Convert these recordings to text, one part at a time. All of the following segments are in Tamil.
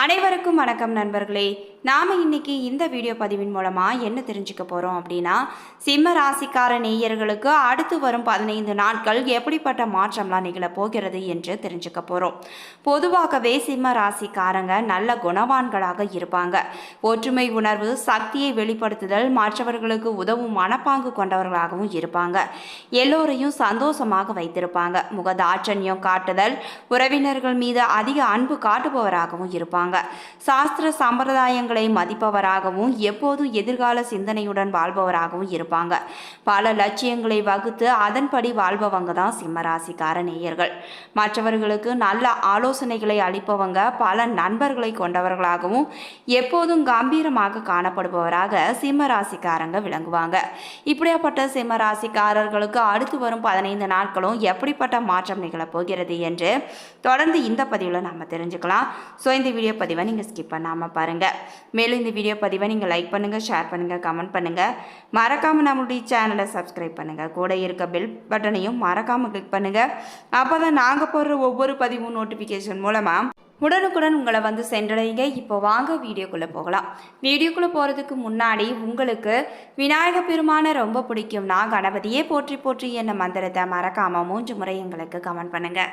அனைவருக்கும் வணக்கம் நண்பர்களே. நாம் இன்னைக்கு இந்த வீடியோ பதிவின் மூலமாக என்ன தெரிஞ்சுக்க போகிறோம் அப்படின்னா சிம்ம ராசிக்கார நேயர்களுக்கு அடுத்து வரும் பதினைந்து நாட்கள் எப்படிப்பட்ட மாற்றம்லாம் நிகழப் போகிறது என்று தெரிஞ்சுக்க போகிறோம் பொதுவாகவே சிம்ம ராசிக்காரங்க நல்ல குணவான்களாக இருப்பாங்க. ஒற்றுமை உணர்வு சக்தியை வெளிப்படுத்துதல் மற்றவர்களுக்கு உதவும் மனப்பாங்கு கொண்டவர்களாகவும் இருப்பாங்க. எல்லோரையும் சந்தோஷமாக வைத்திருப்பாங்க. முகதாட்சண்யம் காட்டுதல் உறவினர்கள் மீது அதிக அன்பு காட்டுபவராகவும் இருப்பாங்க. சாஸ்திர சம்பிரதாயங்களை மதிப்பவராகவும் எப்போதும் எதிர்கால சிந்தனையுடன் வாழ்பவராகவும் இருப்பாங்க. பல லட்சியங்களை வகுத்து அதன்படி வாழ்பவங்க தான் சிம்மராசிக்கார நேயர்கள். மற்றவர்களுக்கு நல்ல ஆலோசனைகளை அளிப்பவங்க பல நண்பர்களை கொண்டவர்களாகவும் எப்போதும் கம்பீரமாக காணப்படுபவராக சிம்மராசிக்காரங்க விளங்குவாங்க. இப்படியாப்பட்ட சிம்மராசிக்காரர்களுக்கு அடுத்து வரும் பதினைந்து நாட்களும் எப்படிப்பட்ட மாற்றம் நிகழப் போகிறது என்று தொடர்ந்து இந்த பதிவில் நம்ம தெரிஞ்சுக்கலாம். ஸோ இந்த வீடியோ பதிவை நீங்கள் ஸ்கிப் பண்ணாமல் பாருங்கள் மேலும் இந்த வீடியோ பதிவை நீங்கள் லைக் பண்ணுங்கள் ஷேர் பண்ணுங்கள் கமெண்ட் பண்ணுங்கள் மறக்காமல் நம்மளுடைய சேனலை சப்ஸ்கிரைப் பண்ணுங்கள் கூட இருக்க பெல் பட்டனையும் மறக்காமல் கிளிக் பண்ணுங்கள் அப்போ தான் நாங்கள் போடுற ஒவ்வொரு பதிவும் நோட்டிஃபிகேஷன் மூலமாக உடனுக்குடன் உங்களை வந்து சென்றடைங்க இப்போ வாங்க வீடியோக்குள்ளே போகலாம். வீடியோக்குள்ளே போகிறதுக்கு முன்னாடி உங்களுக்கு விநாயக பெருமானை ரொம்ப பிடிக்கும்னா கணபதியே போற்றி போற்றி என்ன மந்திரத்தை மறக்காமல் மூன்று முறை எங்களுக்கு கமெண்ட் பண்ணுங்கள்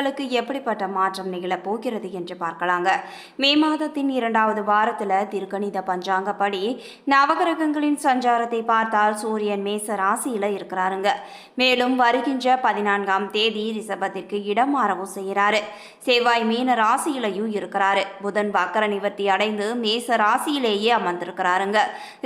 உங்களுக்கு எப்படிப்பட்ட மாற்றம் நிகழப் போகிறது என்று பார்க்கலாங்க. மே மாதத்தின் இரண்டாவது வாரத்தில் திருக்கணித பஞ்சாங்கப்படி நவகிரகங்களின் சஞ்சாரத்தை பார்த்தால் சூரியன் மேச ராசியில் இருக்கிறாருங்க. மேலும் வருகின்ற பதினான்காம் தேதி ரிஷபத்திற்கு இடம் மாறவும் செய்கிறாரு. செவ்வாய் மீன ராசியிலையும் இருக்கிறாரு. புதன் வக்கர நிவர்த்தி அடைந்து மேச ராசியிலேயே அமர்ந்திருக்கிறாருங்க.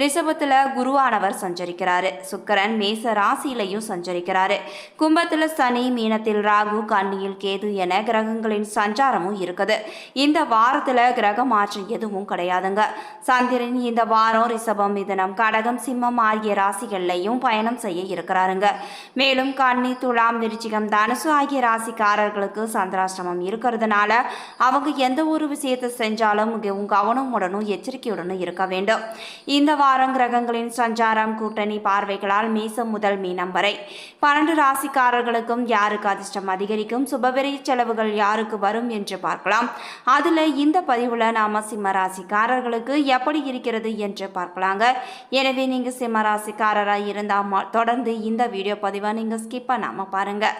ரிஷபத்தில் குருவானவர் சஞ்சரிக்கிறாரு. சுக்கரன் மேச ராசியிலையும் சஞ்சரிக்கிறாரு. கும்பத்தில் சனி மீனத்தில் ராகு கண்ணியில் கேது என கிரகங்களின் சஞ்சாரமும் இருக்குது. இந்த வாரத்தில் கிரக மாற்றம் எதுவும் கிடையாதுங்க. சந்திரன் இந்த வாரம் ரிஷபம் மிதனம் கடகம் சிம்மம் ஆகிய ராசிகள்லையும் பயணம் செய்ய இருக்கிறாருங்க. மேலும் கன்னி துலாம் விருச்சிகம் தனுசு ஆகிய ராசிக்காரர்களுக்கு சந்திராசிரமம் இருக்கிறதுனால அவங்க எந்த ஒரு விஷயத்தை செஞ்சாலும் மிகவும் கவனமுடனும் எச்சரிக்கையுடனும் இருக்க வேண்டும். இந்த வாரம் கிரகங்களின் சஞ்சாரம் கூட்டணி பார்வைகளால் மீசம் முதல் மீனம் வரை. பன்னெண்டு ராசிக்காரர்களுக்கும் யாருக்கு அதிர்ஷ்டம் அதிகரிக்கும்? சுபவிரை செலவுகள் யாருக்கு வரும் என்று பார்க்கலாம். அதில் இந்த பதிவில் நாம சிம்ம ராசிக்காரர்களுக்கு எப்படி இருக்கிறது என்று பார்க்கலாங்க. எனவே நீங்கள் சிம்மராசிக்காரராக இருந்தால் தொடர்ந்து இந்த வீடியோ பதிவை நீங்கள் ஸ்கிப் பண்ணாமல் பாருங்கள்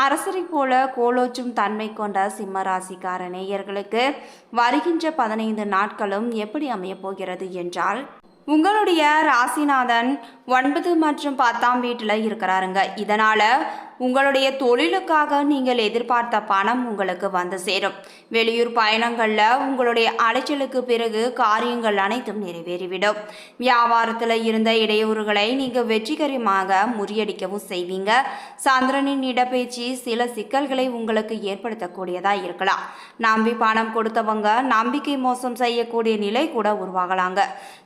அரசரை போல கோலோச்சும் தன்மை கொண்ட சிம்ம ராசிக்கார நேயர்களுக்கு வருகின்ற பதினைந்து நாட்களும் எப்படி அமையப் போகிறது என்றால் உங்களுடைய ராசிநாதன் ஒன்பது மற்றும் பத்தாம் வீட்டில் இருக்கிறாருங்க. இதனால் உங்களுடைய தொழிலுக்காக நீங்கள் எதிர்பார்த்த பணம் உங்களுக்கு வந்து சேரும். வெளியூர் பயணங்களில் உங்களுடைய அலைச்சலுக்கு பிறகு காரியங்கள் அனைத்தும் நிறைவேறிவிடும். வியாபாரத்தில் இருந்த இடையூறுகளை நீங்கள் வெற்றிகரமாக முறியடிக்கவும் செய்வீங்க. சந்திரனின் இடப்பயிற்சி சில சிக்கல்களை உங்களுக்கு ஏற்படுத்தக்கூடியதாக இருக்கலாம். நம்பி பணம் கொடுத்தவங்க நம்பிக்கை மோசம் செய்யக்கூடிய நிலை கூட உருவாகலாங்க.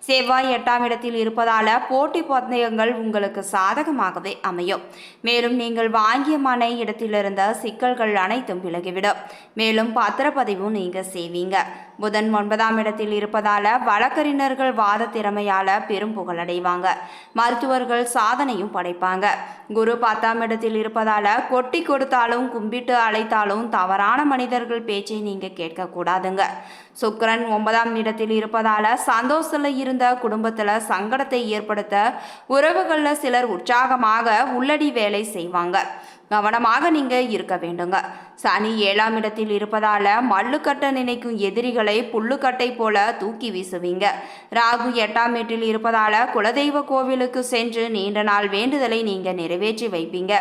செவ்வாய் எட்டாம் இடத்தில் இருப்பதால போட்டி பந்தயங்கள் உங்களுக்கு சாதகமாகவே அமையும். மேலும் நீங்கள் வாங்கிய இடத்திலிருந்த சிக்கல்கள் அனைத்தும் விலகிவிடும். மேலும் பத்திரப்பதிவும் நீங்கள் செய்வீங்க. புதன் ஒன்பதாம் இடத்தில் இருப்பதால வழக்கறிஞர்கள் வாத திறமையால பெரும் புகழடைவாங்க. மருத்துவர்கள் சாதனையும் படைப்பாங்க. குரு பத்தாம் இடத்தில் இருப்பதால கொட்டி கொடுத்தாலும் கும்பிட்டு அழைத்தாலும் தவறான மனிதர்கள் பேச்சை நீங்க கேட்க கூடாதுங்க ஒன்பதாம் இடத்தில் இருப்பதால சந்தோஷத்துல இருந்த குடும்பத்துல சங்கடத்தை ஏற்படுத்த உறவுகள்ல சிலர் உற்சாகமாக உள்ளடி வேலை செய்வாங்க. கவனமாக நீங்க இருக்க வேண்டுங்க. சனி ஏழாம் இடத்தில் இருப்பதால மல்லுக்கட்டை நினைக்கும் எதிரிகளை புல்லுக்கட்டை போல தூக்கி வீசுவீங்க. ராகு எட்டாம் வீட்டில் இருப்பதால குலதெய்வ கோவிலுக்கு சென்று நீண்ட நாள் வேண்டுதலை நீங்க நிறைவேற்றி வைப்பீங்க.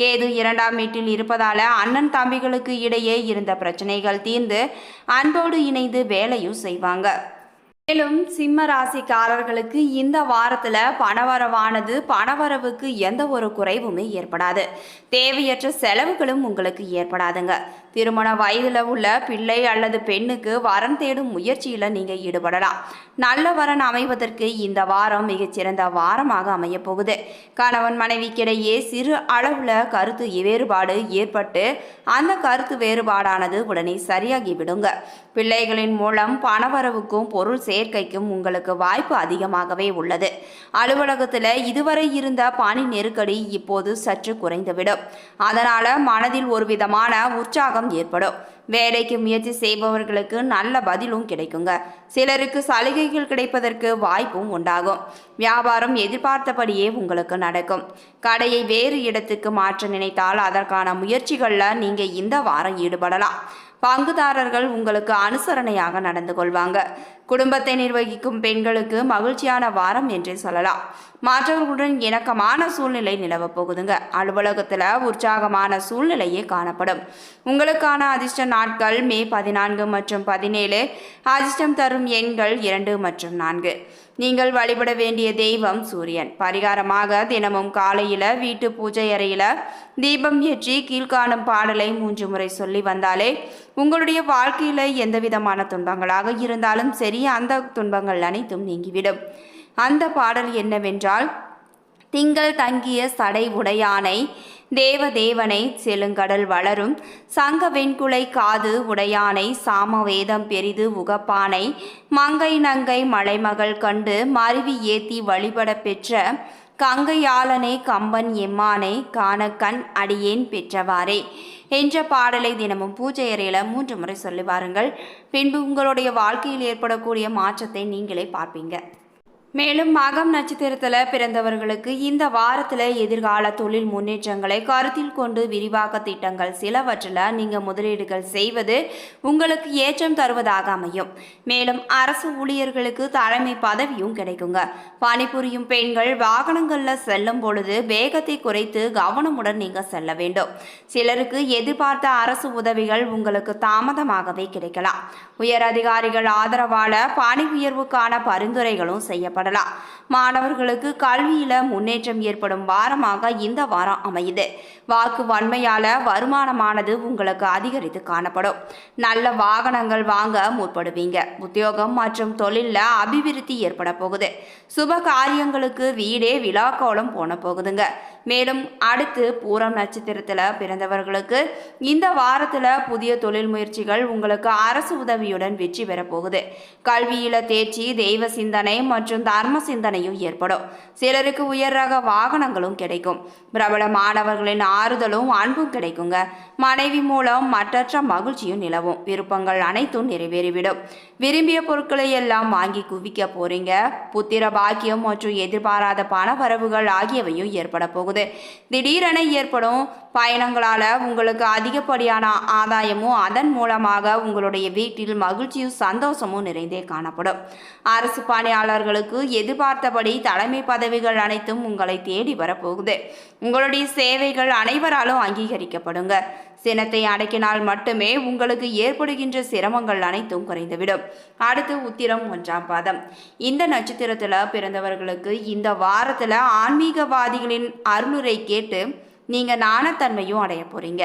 கேது இரண்டாம் வீட்டில் இருப்பதால அண்ணன் தம்பிகளுக்கு இடையே இருந்த பிரச்சனைகள் தீர்ந்து அன்போடு இணைந்து வேலையும் செய்வாங்க. மேலும் சிம்ம ராசிக்காரர்களுக்கு இந்த வாரத்தில் பணவரவானது பணவரவுக்கு எந்த ஒரு குறைவுமே ஏற்படாது. தேவையற்ற செலவுகளும் உங்களுக்கு ஏற்படாதுங்க. திருமண வயதில் உள்ள பிள்ளை அல்லது பெண்ணுக்கு வரன் தேடும் முயற்சியில் நீங்கள் ஈடுபடலாம். நல்ல வரன் அமைவதற்கு இந்த வாரம் மிகச்சிறந்த வாரமாக அமையப் போகுது. கணவன் மனைவிக்கிடையே சிறு அளவில் கருத்து வேறுபாடு ஏற்பட்டு அந்த கருத்து வேறுபாடானது உடனே சரியாகி விடுங்க. பிள்ளைகளின் மூலம் பணவரவுக்கும் பொருள் சேர்க்கைக்கும் உங்களுக்கு வாய்ப்பு அதிகமாகவே உள்ளது. அலுவலகத்தில் இதுவரை இருந்த பணி நெருக்கடி இப்போது சற்று குறைந்துவிடும். அதனால் மனதில் ஒரு விதமான உற்சாகம் ஏற்படும். வேலைக்கு முயற்சி செய்பவர்களுக்கு நல்ல பதிலும் கிடைக்குங்க. சிலருக்கு சலுகைகள் கிடைப்பதற்கு வாய்ப்பும் உண்டாகும். வியாபாரம் எதிர்பார்த்தபடியே உங்களுக்கு நடக்கும். கடையை வேறு இடத்துக்கு மாற்ற நினைத்தால் அதற்கான முயற்சிகளில் நீங்கள் இந்த வாரம் ஈடுபடலாம். பங்குதாரர்கள் உங்களுக்கு அனுசரணையாக நடந்து கொள்வாங்க. குடும்பத்தை நிர்வகிக்கும் பெண்களுக்கு மகிழ்ச்சியான வாரம் என்றே சொல்லலாம். மற்றவர்களுடன் இணக்கமான சூழ்நிலை நிலவப் போகுதுங்க. அலுவலகத்தில் உற்சாகமான சூழ்நிலையே காணப்படும். உங்களுக்கான அதிர்ஷ்ட நாட்கள் மே பதினான்கு மற்றும் பதினேழு. அதிர்ஷ்டம் தரும் எண்கள் இரண்டு மற்றும் நான்கு. நீங்கள் வழிபட வேண்டிய தெய்வம் சூரியன். பரிகாரமாக தினமும் காலையில் வீட்டு பூஜை அறையில் தீபம் ஏற்றி கீழ்காணும் பாடலை மூன்று முறை சொல்லி வந்தாலே உங்களுடைய வாழ்க்கையில் எந்த விதமான துன்பங்களாக இருந்தாலும் சரி பெரிய அந்த துன்பங்கள் அனைத்தும் நீங்கிவிடும். அந்த பாடல் என்னவென்றால் திங்கள் தங்கிய சடை உடையானை தேவதேவனை செழுங்கடல் வளரும் சங்க வெண்குலை காது உடையானை சாமவேதம் பெரிது உகப்பானை மங்கை நங்கை மலைமகள் கண்டு மருவி ஏத்தி வழிபட பெற்ற கங்கையாளனே கம்பன் எம்மானை காண கண் அடியேன் பெற்றவாறே என்ற பாடலை தினமும் பூஜை அறையில் மூன்று முறை சொல்லி வாருங்கள் பின்பு உங்களுடைய வாழ்க்கையில் ஏற்படக்கூடிய மாற்றத்தை நீங்களே பார்ப்பீங்க. மேலும் மகம் நட்சத்திரத்தில் பிறந்தவர்களுக்கு இந்த வாரத்தில் எதிர்கால தொழில் முன்னேற்றங்களை கருத்தில் கொண்டு விரிவாக்க திட்டங்கள் சிலவற்றில் நீங்கள் முதலீடுகள் செய்வது உங்களுக்கு ஏற்றம் தருவதாக அமையும். மேலும் அரசு ஊழியர்களுக்கு தலைமை பதவியும் கிடைக்குங்க. பணிபுரியும் பெண்கள் வாகனங்களில் செல்லும் பொழுது வேகத்தை குறைத்து கவனமுடன் நீங்கள் செல்ல வேண்டும். சிலருக்கு எதிர்பார்த்த அரசு உதவிகள் உங்களுக்கு தாமதமாகவே கிடைக்கலாம். உயர் அதிகாரிகள் ஆதரவால பணி உயர்வுக்கான பரிந்துரைகளும் செய்யப்படும் செய்யப்படலாம் மாணவர்களுக்கு கல்வியில முன்னேற்றம் ஏற்படும் வாரமாக இந்த வாரம் அமையுது. வாக்கு வன்மையால வருமானமானது உங்களுக்கு அதிகரித்து காணப்படும். நல்ல வாகனங்கள் வாங்க முற்படுவீங்க. உத்தியோகம் மற்றும் தொழிலில் அபிவிருத்தி ஏற்பட போகுது. சுப காரியங்களுக்கு வீடே விழாக்கோலம் போன போகுதுங்க. மேலும் அடுத்து பூரம் நட்சத்திரத்தில் பிறந்தவர்களுக்கு இந்த வாரத்தில் புதிய தொழில் முயற்சிகள் உங்களுக்கு அரசு உதவியுடன் வெற்றி பெற போகுது. கல்வியில தேர்ச்சி தெய்வ சிந்தனை மற்றும் தர்ம சிந்தனையும் ஏற்படும். சிலருக்கு உயர் ரக வாகனங்களும் கிடைக்கும். பிரபல மாணவர்களின் ஆறுதலும் அன்பும் கிடைக்குங்க. மனைவி மூலம் மற்றற்ற மகிழ்ச்சியும் நிலவும். விருப்பங்கள் அனைத்தும் நிறைவேறிவிடும். விரும்பிய பொருட்களை எல்லாம் வாங்கி குவிக்க போறீங்க. புத்திர பாக்கியம் மற்றும் எதிர்பாராத பண வரவுகள் ஆகியவையும் ஏற்பட போகுது. திடீரென ஏற்படும் பயணங்களால் உங்களுக்கு அதிகப்படியான ஆதாயமும் அதன் மூலமாக உங்களுடைய வீட்டில் மகிழ்ச்சியும் சந்தோஷமும் நிறைந்தே காணப்படும். அரசு பணியாளர்களுக்கு எதிர்பார்த்தபடி தலைமை பதவிகள் அனைத்தும் உங்களை தேடி வரப்போகுது. உங்களுடைய சேவைகள் அனைவராலும் அங்கீகரிக்கப்படுங்க. சினத்தை அடக்கினால் மட்டுமே உங்களுக்கு ஏற்படுகின்ற சிரமங்கள் அனைத்தும் குறைந்துவிடும். அடுத்து உத்திரம் ஒன்றாம் பாதம். இந்த நட்சத்திரத்தில் பிறந்தவர்களுக்கு இந்த வாரத்தில் ஆன்மீகவாதிகளின் அருளுரை கேட்டு நீங்கள் நாணத்தன்மையும் அடைய போகிறீங்க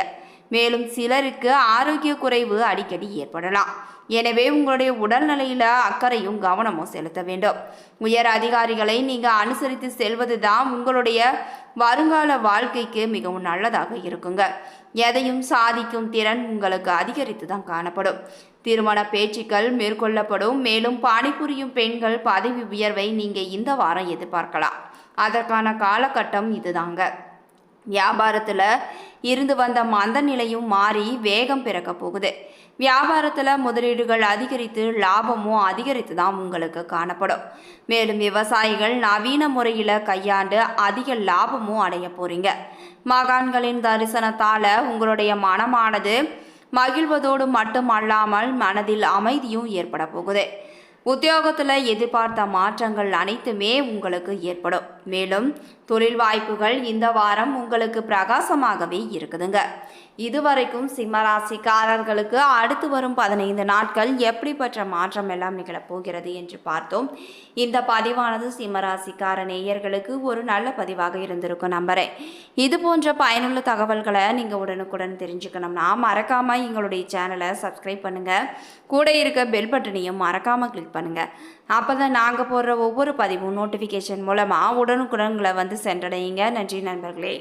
மேலும் சிலருக்கு ஆரோக்கிய குறைவு அடிக்கடி ஏற்படலாம். எனவே உங்களுடைய உடல்நிலையில் அக்கறையும் கவனமும் செலுத்த வேண்டும். உயர் அதிகாரிகளை நீங்கள் அனுசரித்து செல்வது தான் உங்களுடைய வருங்கால வாழ்க்கைக்கு மிகவும் நல்லதாக இருக்குங்க. எதையும் சாதிக்கும் திறன் உங்களுக்கு அதிகரித்து தான் காணப்படும். திருமண பேச்சுக்கள் மேற்கொள்ளப்படும். மேலும் பணிபுரியும் பெண்கள் பதவி உயர்வை நீங்கள் இந்த வாரம் எதிர்பார்க்கலாம். அதற்கான காலகட்டம் இதுதாங்க. வியாபாரத்தில் இருந்து வந்த மந்த நிலையும் மாறி வேகம் பிறக்க போகுது. வியாபாரத்தில் முதலீடுகள் அதிகரித்து லாபமும் அதிகரித்து தான் உங்களுக்கு காணப்படும். மேலும் விவசாயிகள் நவீன முறையில் கையாண்டு அதிக லாபமும் அடைய போகிறீங்க மகான்களின் தரிசனத்தால் உங்களுடைய மனமானது மகிழ்வதோடு மட்டுமல்லாமல் மனதில் அமைதியும் ஏற்பட போகுது. உத்தியோகத்தில் எதிர்பார்த்த மாற்றங்கள் அனைத்துமே உங்களுக்கு ஏற்படும். மேலும் தொழில் வாய்ப்புகள் இந்த வாரம் உங்களுக்கு பிரகாசமாகவே இருக்குதுங்க. இதுவரைக்கும் சிம்மராசிக்காரர்களுக்கு அடுத்து வரும் பதினைந்து நாட்கள் எப்படிப்பட்ட மாற்றம் எல்லாம் நிகழப்போகிறது என்று பார்த்தோம். இந்த பதிவானது சிம்மராசிக்கார நேயர்களுக்கு ஒரு நல்ல பதிவாக இருந்திருக்கும் நம்புறேன் இது போன்ற பயனுள்ள தகவல்களை நீங்கள் உடனுக்குடன் தெரிஞ்சுக்கணும்னா மறக்காமல் எங்களுடைய சேனலை சப்ஸ்கிரைப் பண்ணுங்கள் கூட இருக்க பெல் பட்டனையும் மறக்காமல் கிளிக் பண்ணுங்கள் அப்போ தான் நாங்கள் போடுற ஒவ்வொரு பதிவும் நோட்டிஃபிகேஷன் மூலமாக உடனுக்குடன்களை வந்து சென்றடையுங்க. நன்றி நண்பர்களே.